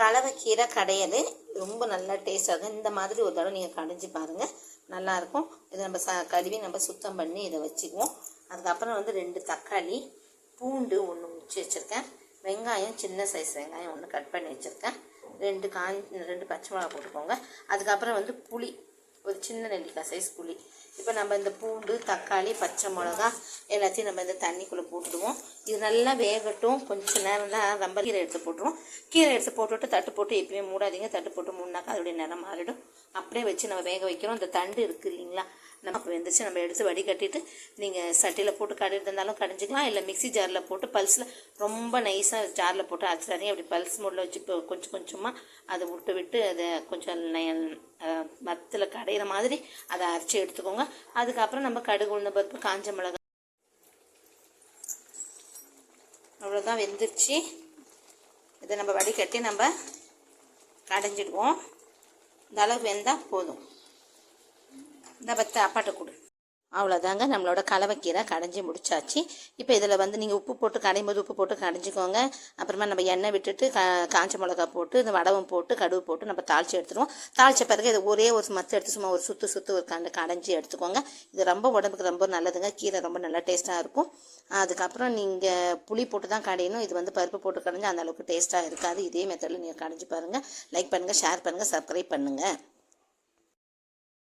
கலவைக்கீரை கடையல் ரொம்ப நல்லா டேஸ்ட் ஆகும் இந்த மாதிரி ஒரு தடவை நீங்கள் கடைஞ்சி பாருங்கள் நல்லாயிருக்கும் இதை நம்ம ச கழுவி நம்ம சுத்தம் பண்ணி இதை வச்சுக்குவோம். அதுக்கப்புறம் வந்து ரெண்டு தக்காளி பூண்டு ஒன்று முறிச்சு வச்சுருக்கேன். வெங்காயம் சின்ன சைஸ் வெங்காயம் ஒன்று கட் பண்ணி வச்சுருக்கேன். ரெண்டு காஞ்சி ரெண்டு பச்சை மிளகா போட்டுக்கோங்க. அதுக்கப்புறம் வந்து புளி ஒரு சின்ன நெல்லிக்காய் சைஸ் புளி. இப்போ நம்ம இந்த பூண்டு தக்காளி பச்சை மிளகா எல்லாத்தையும் நம்ம இந்த தண்ணிக்குள்ளே போட்டுடுவோம். இது நல்லா வேகட்டும். கொஞ்சம் நேரம் தான் ரொம்ப கீரை எடுத்து போட்டுருவோம். கீரை எடுத்து போட்டுவிட்டு தட்டு போட்டு எப்பயுமே மூடாதீங்க. தட்டு போட்டு மூடினாக்கா அதோடைய நிறம் மாறிடும். அப்படியே வச்சு நம்ம வேக வைக்கிறோம். இந்த தண்டு இருக்குது இல்லைங்களா? நம்ம அப்போ வெந்துச்சு. நம்ம எடுத்து வடிகட்டிட்டு நீங்கள் சட்டியில் போட்டு கடையில் இருந்தாலும் கடைஞ்சிக்கலாம். இல்லை மிக்ஸி ஜாரில் போட்டு பல்ஸில் ரொம்ப நைஸாக ஜாரில் போட்டு அரைச்சிடாதீங்க. அப்படி பல்ஸ் மூடில் வச்சு இப்போ கொஞ்சம் கொஞ்சமாக அதை விட்டு விட்டு அதை கொஞ்சம் மத்தில் கடையிற மாதிரி அதை அரைச்சி எடுத்துக்கோங்க. அதுக்கப்புறம் நம்ம கடுகு உளுந்த பருப்பு காஞ்ச மிளகாய். அவ்வளோதான் வெந்துருச்சு. இதை நம்ம வடிகட்டி நம்ம கடைஞ்சிடுவோம். இந்த அளவு வெந்தால் போதும். இந்த பத்து அப்பாட்ட கொடு. அவ்வளோதாங்க நம்மளோட கலவைக்கீரை கடைஞ்சி முடிச்சாச்சு. இப்போ இதில் வந்து நீங்கள் உப்பு போட்டு கடையும் போது உப்பு போட்டு கடைஞ்சிக்கோங்க. அப்புறமா நம்ம எண்ணெய் விட்டுட்டு கா காஞ்ச மிளகா போட்டு இந்த வடவம் போட்டு கடுகு போட்டு நம்ம தாளித்து எடுத்துருவோம். தாளித்த பிறகு இது ஒரே ஒரு மத்து எடுத்து சும்மா ஒரு சுற்று சுற்று ஒரு கண்டு கடைஞ்சி எடுத்துக்கோங்க. இது ரொம்ப உடம்புக்கு ரொம்ப நல்லதுங்க. கீரை ரொம்ப நல்லா டேஸ்ட்டாக இருக்கும். அதுக்கப்புறம் நீங்கள் புளி போட்டு தான் கடையணும். இது வந்து பருப்பு போட்டு கடைஞ்சி அந்த அளவுக்கு டேஸ்ட்டாக இருக்காது. இதே மெத்தடில் நீங்கள் கடைஞ்சி பாருங்கள் லைக் பண்ணுங்கள் ஷேர் பண்ணுங்கள் சப்ஸ்கிரைப் பண்ணுங்கள்